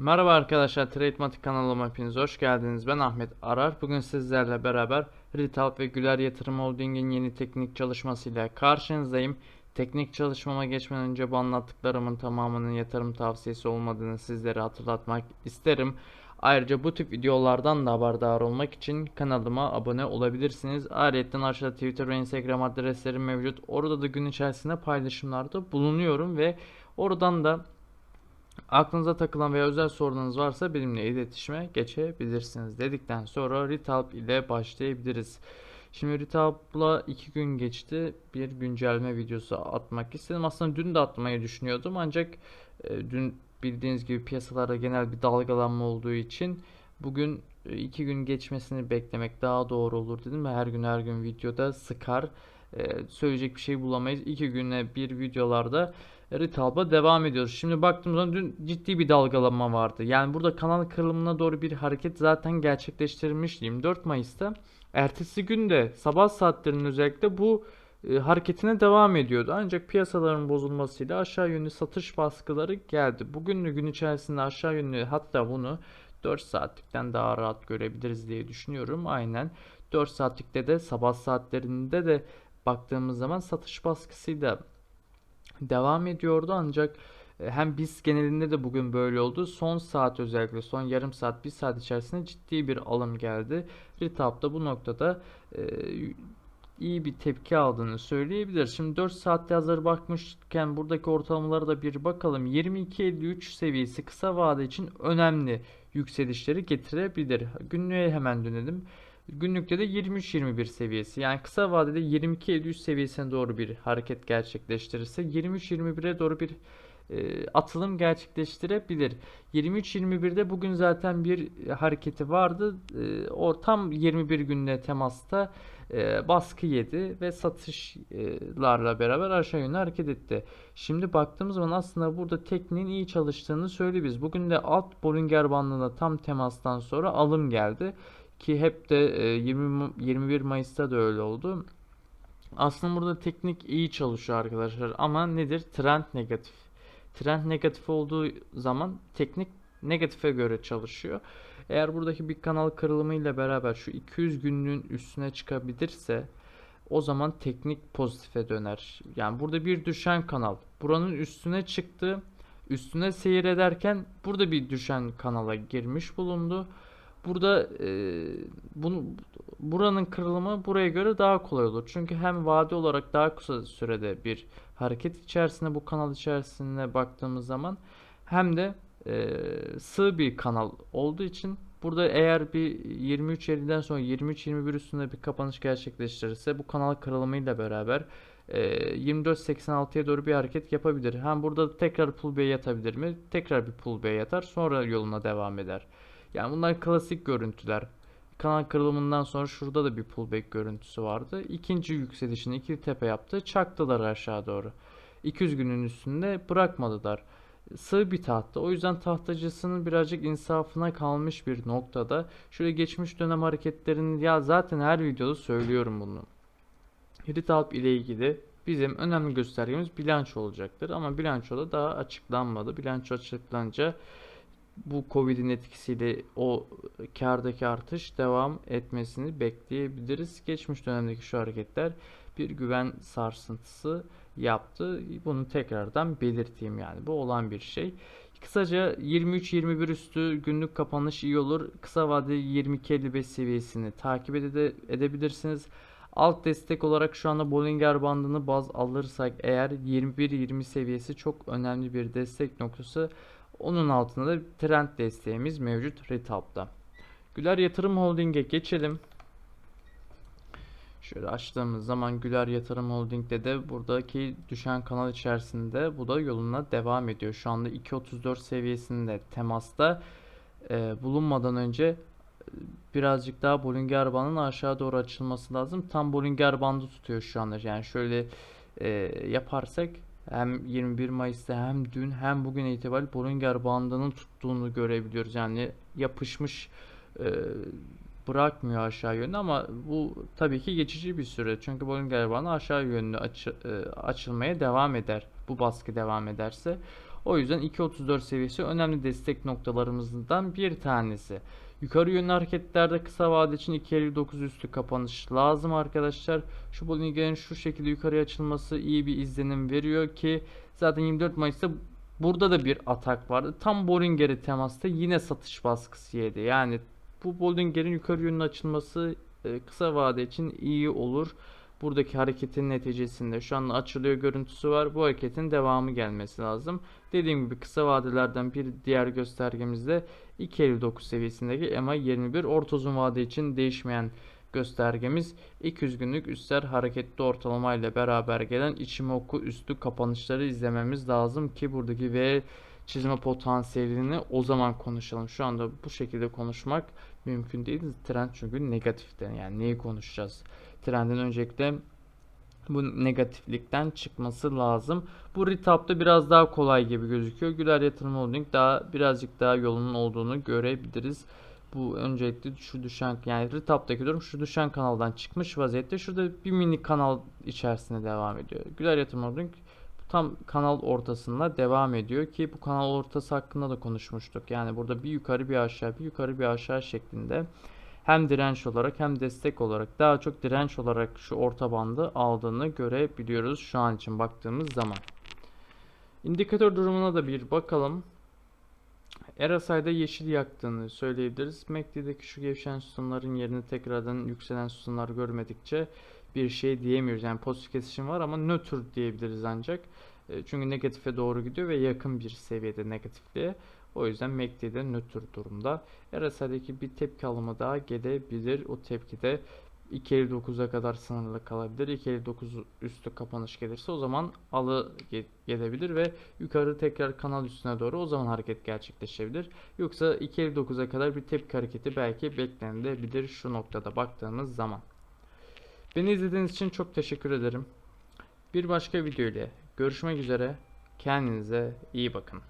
Merhaba arkadaşlar, Tradematik kanalıma hepiniz hoş geldiniz. Ben Ahmet Arar. Bugün sizlerle beraber Ritalp ve Güler Yatırım Holding'in yeni teknik çalışmasıyla karşınızdayım. Teknik çalışmama geçmeden önce bu anlattıklarımın tamamının yatırım tavsiyesi olmadığını sizlere hatırlatmak isterim. Ayrıca bu tip videolardan da haberdar olmak için kanalıma abone olabilirsiniz. Ayrıca aşağıda Twitter ve Instagram adreslerim mevcut. Orada da gün içerisinde paylaşımlarda bulunuyorum ve oradan da Aklınıza takılan veya özel sorunuz varsa benimle iletişime geçebilirsiniz dedikten sonra Ritalp ile başlayabiliriz. Şimdi Ritalp'la 2 gün geçti. Bir güncelleme videosu atmak istedim. Aslında dün de atmayı düşünüyordum ancak e, dün bildiğiniz gibi piyasalarda genel bir dalgalanma olduğu için bugün 2 gün geçmesini beklemek daha doğru olur dedim ve her gün her gün videoda sıkar. E, söyleyecek bir şey bulamayız. 2 güne bir videolarda Ritalp'a devam ediyoruz. Şimdi baktığımız zaman dün ciddi bir dalgalanma vardı. Yani burada kanal kırılımına doğru bir hareket zaten gerçekleştirilmiş 24 Mayıs'ta. Ertesi günde sabah saatlerinin özellikle bu e, hareketine devam ediyordu. Ancak piyasaların bozulmasıyla aşağı yönlü satış baskıları geldi. Bugün de gün içerisinde aşağı yönlü hatta bunu 4 saatlikten daha rahat görebiliriz diye düşünüyorum. Aynen 4 saatlikte de sabah saatlerinde de baktığımız zaman satış baskısıyla devam ediyordu ancak e, hem biz genelinde de bugün böyle oldu. Son saat özellikle son yarım saat bir saat içerisinde ciddi bir alım geldi. Ritap da bu noktada e, iyi bir tepki aldığını söyleyebilir. Şimdi 4 saatte hazır bakmışken buradaki ortalamalara da bir bakalım. 22.53 seviyesi kısa vade için önemli yükselişleri getirebilir. Günlüğe hemen dönelim. Günlükte de 23-21 seviyesi yani kısa vadede 22-53 seviyesine doğru bir hareket gerçekleştirirse 23-21'e doğru bir e, atılım gerçekleştirebilir. 23-21'de bugün zaten bir hareketi vardı. E, o tam 21 günle temasta e, baskı yedi ve satışlarla beraber aşağı yönlü hareket etti. Şimdi baktığımız zaman aslında burada tekniğin iyi çalıştığını söylüyoruz. Bugün de alt Bollinger bandına tam temastan sonra alım geldi. Ki hep de 20 e, 21 Mayıs'ta da öyle oldu. Aslında burada teknik iyi çalışıyor arkadaşlar ama nedir? Trend negatif. Trend negatif olduğu zaman teknik negatife göre çalışıyor. Eğer buradaki bir kanal kırılımı ile beraber şu 200 günlüğün üstüne çıkabilirse o zaman teknik pozitife döner. Yani burada bir düşen kanal. Buranın üstüne çıktı. Üstüne seyrederken burada bir düşen kanala girmiş bulundu. Burada e, bunu buranın kırılımı buraya göre daha kolay olur. Çünkü hem vade olarak daha kısa sürede bir hareket içerisinde bu kanal içerisinde baktığımız zaman hem de e, sığ bir kanal olduğu için burada eğer bir 23.50'den sonra 23.21 üstünde bir kapanış gerçekleştirirse bu kanal kırılımıyla beraber e, 24.86'ya doğru bir hareket yapabilir. Hem burada tekrar pullback'e yatabilir mi? Tekrar bir pullback'e yatar sonra yoluna devam eder. Yani bunlar klasik görüntüler. Kanal kırılımından sonra şurada da bir pullback görüntüsü vardı. İkinci yükselişini ikili tepe yaptı. Çaktılar aşağı doğru. 200 günün üstünde bırakmadılar. Sığ bir tahta. O yüzden tahtacısının birazcık insafına kalmış bir noktada. Şöyle geçmiş dönem hareketlerini ya zaten her videoda söylüyorum bunu. Ritalp ile ilgili bizim önemli göstergemiz bilanço olacaktır. Ama bilançoda daha açıklanmadı. Bilanço açıklanınca bu Covid'in etkisiyle o kardaki artış devam etmesini bekleyebiliriz. Geçmiş dönemdeki şu hareketler bir güven sarsıntısı yaptı. Bunu tekrardan belirteyim yani. Bu olan bir şey. Kısaca 23-21 üstü günlük kapanış iyi olur. Kısa vadeli 22-55 seviyesini takip ede edebilirsiniz. Alt destek olarak şu anda Bollinger bandını baz alırsak eğer 21-20 seviyesi çok önemli bir destek noktası. Onun altında da trend desteğimiz mevcut Retap'ta. Güler Yatırım Holding'e geçelim. Şöyle açtığımız zaman Güler Yatırım Holding'de de buradaki düşen kanal içerisinde bu da yoluna devam ediyor. Şu anda 2.34 seviyesinde temasta e, bulunmadan önce e, birazcık daha Bollinger bandının aşağı doğru açılması lazım. Tam Bollinger bandı tutuyor şu anda. Yani şöyle e, yaparsak hem 21 Mayıs'ta hem dün hem bugün itibariyle Bollinger bandının tuttuğunu görebiliyoruz. Yani yapışmış e, bırakmıyor aşağı yönlü ama bu tabii ki geçici bir süre. Çünkü Bollinger bandı aşağı yönlü aç, e, açılmaya devam eder. Bu baskı devam ederse. O yüzden 2.34 seviyesi önemli destek noktalarımızdan bir tanesi. Yukarı yönlü hareketlerde kısa vade için 2.59 üstü kapanış lazım arkadaşlar. Şu bölgenin şu şekilde yukarıya açılması iyi bir izlenim veriyor ki zaten 24 Mayıs'ta burada da bir atak vardı. Tam Bollinger'i temasta yine satış baskısı yedi. Yani bu Bollinger'in yukarı yönlü açılması e, kısa vade için iyi olur. Buradaki hareketin neticesinde şu an açılıyor görüntüsü var. Bu hareketin devamı gelmesi lazım. Dediğim gibi kısa vadelerden bir diğer göstergemiz de 2.59 seviyesindeki EMA 21 orta uzun vade için değişmeyen göstergemiz 200 günlük üstler hareketli ortalama ile beraber gelen Ichimoku üstü kapanışları izlememiz lazım ki buradaki V çizme potansiyelini o zaman konuşalım. Şu anda bu şekilde konuşmak mümkün değil. Trend çünkü negatifte. Yani neyi konuşacağız? Trendin öncelikle bu negatiflikten çıkması lazım. Bu retapta biraz daha kolay gibi gözüküyor. Güler Yatırım Holding daha birazcık daha yolunun olduğunu görebiliriz. Bu öncelikle şu düşen yani retaptaki durum şu düşen kanaldan çıkmış vaziyette. Şurada bir mini kanal içerisinde devam ediyor. Güler Yatırım Holding tam kanal ortasında devam ediyor ki bu kanal ortası hakkında da konuşmuştuk. Yani burada bir yukarı bir aşağı bir yukarı bir aşağı şeklinde hem direnç olarak hem destek olarak daha çok direnç olarak şu orta bandı aldığını görebiliyoruz şu an için baktığımız zaman. İndikatör durumuna da bir bakalım. RSI'da yeşil yaktığını söyleyebiliriz. MACD'deki şu gevşen sütunların yerine tekrardan yükselen sütunlar görmedikçe bir şey diyemiyoruz. Yani pozitif kesişim var ama nötr diyebiliriz ancak. E, Çünkü negatife doğru gidiyor ve yakın bir seviyede negatifliğe. O yüzden MACD'de nötr durumda. RSI'deki bir tepki alımı daha gelebilir. O tepki de 2.59'a kadar sınırlı kalabilir. 2.59 üstü kapanış gelirse o zaman alı ge- gelebilir ve yukarı tekrar kanal üstüne doğru o zaman hareket gerçekleşebilir. Yoksa 2.59'a kadar bir tepki hareketi belki beklenilebilir şu noktada baktığımız zaman. Beni izlediğiniz için çok teşekkür ederim. Bir başka video ile görüşmek üzere. Kendinize iyi bakın.